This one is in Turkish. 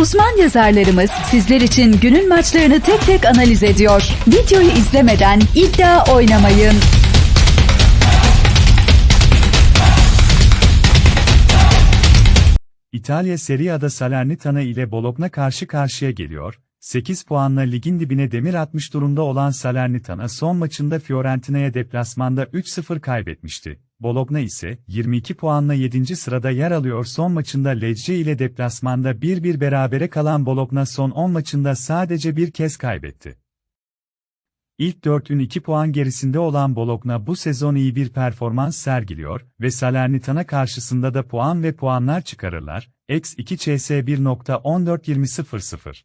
Uzman yazarlarımız sizler için günün maçlarını tek tek analiz ediyor. Videoyu izlemeden iddia oynamayın. İtalya Serie A'da Salernitana ile Bologna karşı karşıya geliyor. 8 puanla ligin dibine demir atmış durumda olan Salernitana son maçında Fiorentina'ya deplasmanda 3-0 kaybetmişti. Bologna ise 22 puanla 7. sırada yer alıyor son maçında Lecce ile deplasmanda 1-1 berabere kalan Bologna son 10 maçında sadece bir kez kaybetti. İlk dörtlün 2 puan gerisinde olan Bologna bu sezon iyi bir performans sergiliyor ve Salernitana karşısında da puan ve puanlar çıkarırlar. X2 CS 1.142000